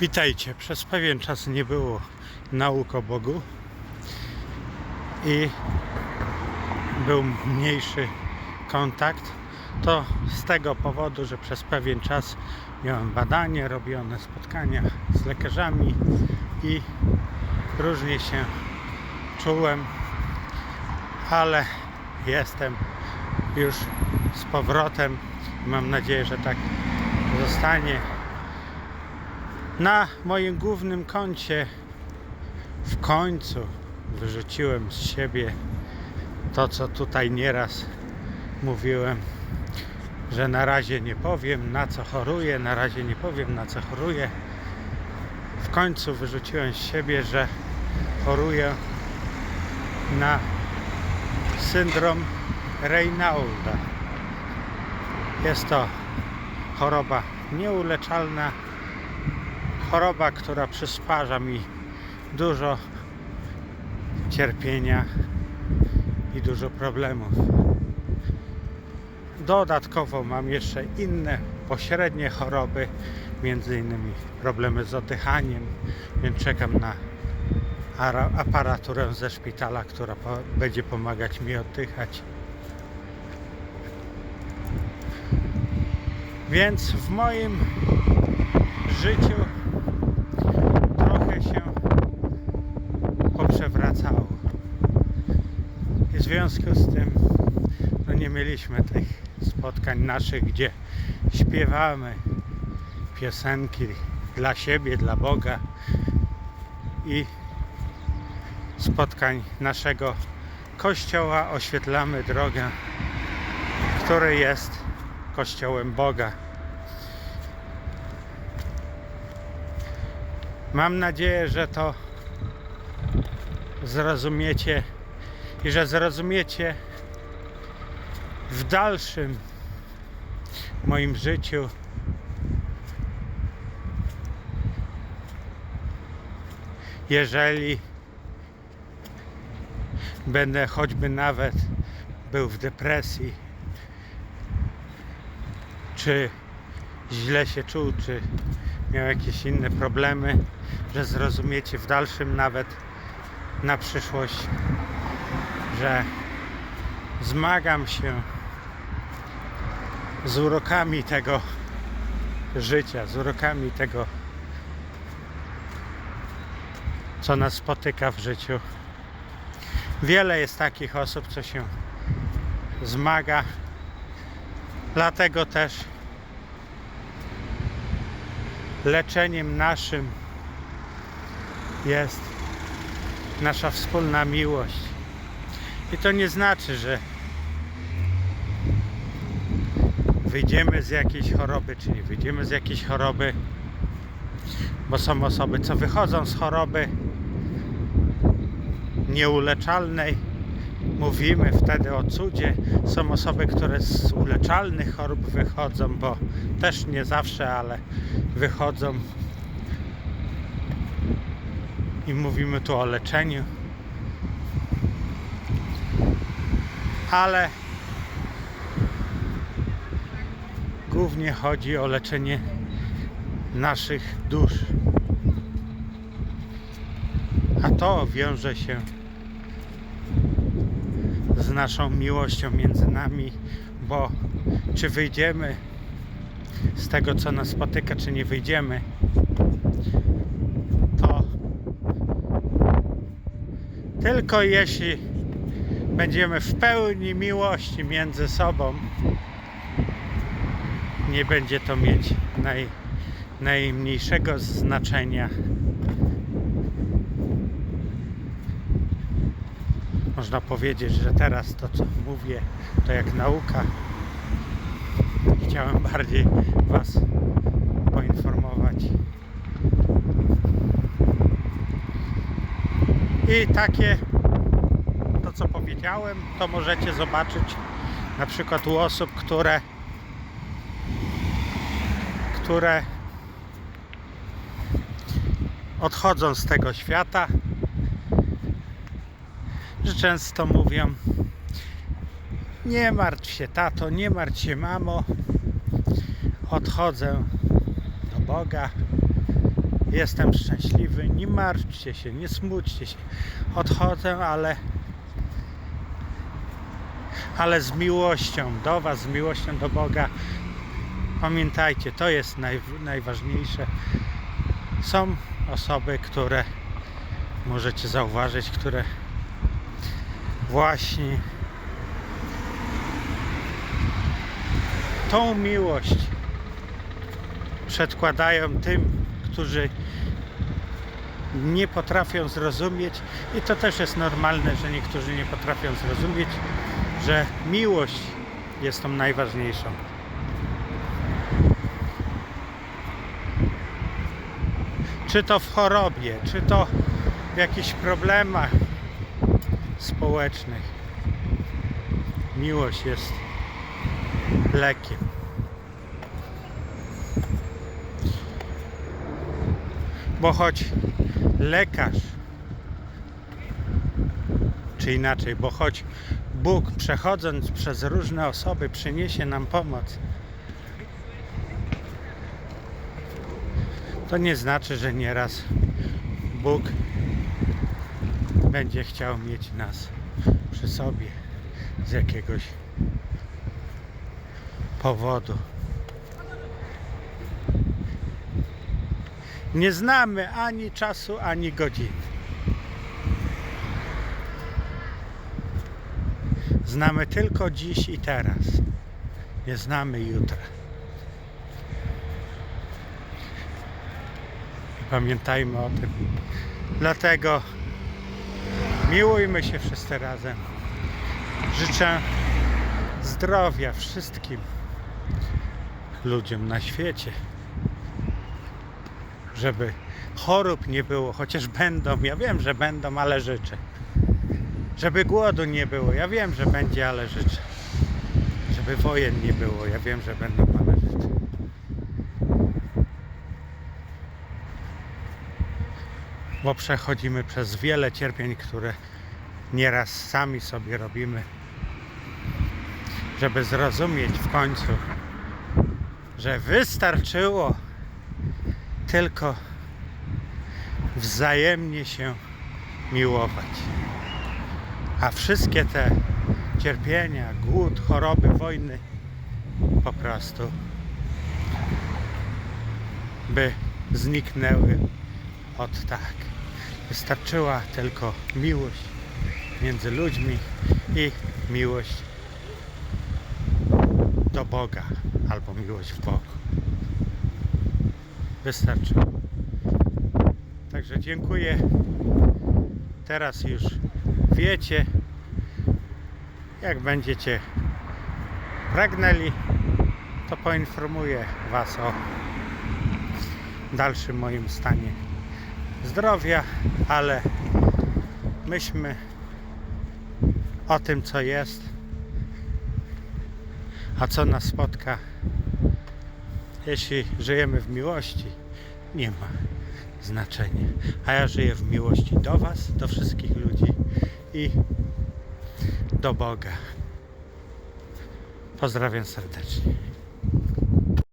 Witajcie. Przez pewien czas nie było nauk o Bogu i był mniejszy kontakt. To z tego powodu, że przez pewien czas miałem badanie robione, spotkania z lekarzami i różnie się czułem, ale jestem już z powrotem. Mam nadzieję, że tak zostanie. Na moim głównym koncie w końcu wyrzuciłem z siebie to, co tutaj nieraz mówiłem, że na razie nie powiem na co choruję, na razie nie powiem na co choruję. W końcu wyrzuciłem z siebie, że choruję na syndrom Raynaulda. Jest to choroba nieuleczalna choroba, która przysparza mi dużo cierpienia i dużo problemów. Dodatkowo mam jeszcze inne pośrednie choroby, między innymi problemy z oddychaniem, więc czekam na ara- aparaturę ze szpitala, która będzie pomagać mi oddychać. Więc w moim życiu trochę się poprzewracało. I w związku z tym no nie mieliśmy tych spotkań naszych, gdzie śpiewamy piosenki dla siebie, dla Boga i spotkań naszego Kościoła oświetlamy drogę, który jest Kościołem Boga. Mam nadzieję, że to zrozumiecie i że zrozumiecie w dalszym moim życiu. Jeżeli będę choćby nawet był w depresji, czy źle się czuł, czy miał jakieś inne problemy, że zrozumiecie w dalszym nawet na przyszłość, że zmagam się z urokami tego życia, z urokami tego, co nas spotyka w życiu. Wiele jest takich osób, co się zmaga, dlatego też leczeniem naszym jest nasza wspólna miłość. I to nie znaczy, że wyjdziemy z jakiejś choroby, czy nie wyjdziemy z jakiejś choroby, bo są osoby, co wychodzą z choroby nieuleczalnej. Mówimy wtedy o cudzie. Są osoby, które z uleczalnych chorób wychodzą, bo też nie zawsze, ale wychodzą. I mówimy tu o leczeniu. Ale głównie chodzi o leczenie naszych dusz. A to wiąże się z naszą miłością między nami, bo czy wyjdziemy z tego, co nas spotyka, czy nie wyjdziemy, to tylko jeśli będziemy w pełni miłości między sobą, nie będzie to mieć naj, najmniejszego znaczenia. Można powiedzieć, że teraz to, co mówię, to jak nauka. Chciałem bardziej Was poinformować. I takie, powiedziałem, to możecie zobaczyć na przykład u osób, które które odchodzą z tego świata, że często mówią nie martw się tato, nie martw się mamo odchodzę do Boga jestem szczęśliwy, nie martwcie się, nie smućcie się. Odchodzę, ale ale z miłością do Was, z miłością do Boga. Pamiętajcie, to jest naj, najważniejsze. Są osoby, które możecie zauważyć, które właśnie tą miłość przedkładają tym, którzy nie potrafią zrozumieć i to też jest normalne, że niektórzy nie potrafią zrozumieć, że miłość jest tą najważniejszą. Czy to w chorobie, czy to w jakichś problemach społecznych. Miłość jest lekiem. Bo choć lekarz, czy inaczej, bo choć Bóg przechodząc przez różne osoby przyniesie nam pomoc, to nie znaczy, że nieraz Bóg będzie chciał mieć nas przy sobie z jakiegoś powodu. Nie znamy ani czasu, ani godziny. Znamy tylko dziś i teraz. Nie znamy jutra. I pamiętajmy o tym. Dlatego miłujmy się wszyscy razem. Życzę zdrowia wszystkim ludziom na świecie. Żeby chorób nie było, chociaż będą, ja wiem, że będą, ale życzę. Żeby głodu nie było, ja wiem, że będzie, ale życzę. Żeby wojen nie było, ja wiem, że będą, ale życzę. Bo przechodzimy przez wiele cierpień, które nieraz sami sobie robimy, żeby zrozumieć w końcu, że wystarczyło tylko wzajemnie się miłować. A wszystkie te cierpienia, głód, choroby, wojny po prostu by zniknęły od tak. Wystarczyła tylko miłość między ludźmi i miłość do Boga albo miłość w Bogu. Wystarczyło. Także dziękuję. Teraz już wiecie, jak będziecie pragnęli, to poinformuję Was o dalszym moim stanie zdrowia, ale myślmy o tym, co jest, a co nas spotka. Jeśli żyjemy w miłości, nie ma znaczenia. A ja żyję w miłości do Was, do wszystkich ludzi i do Boga. Pozdrawiam serdecznie.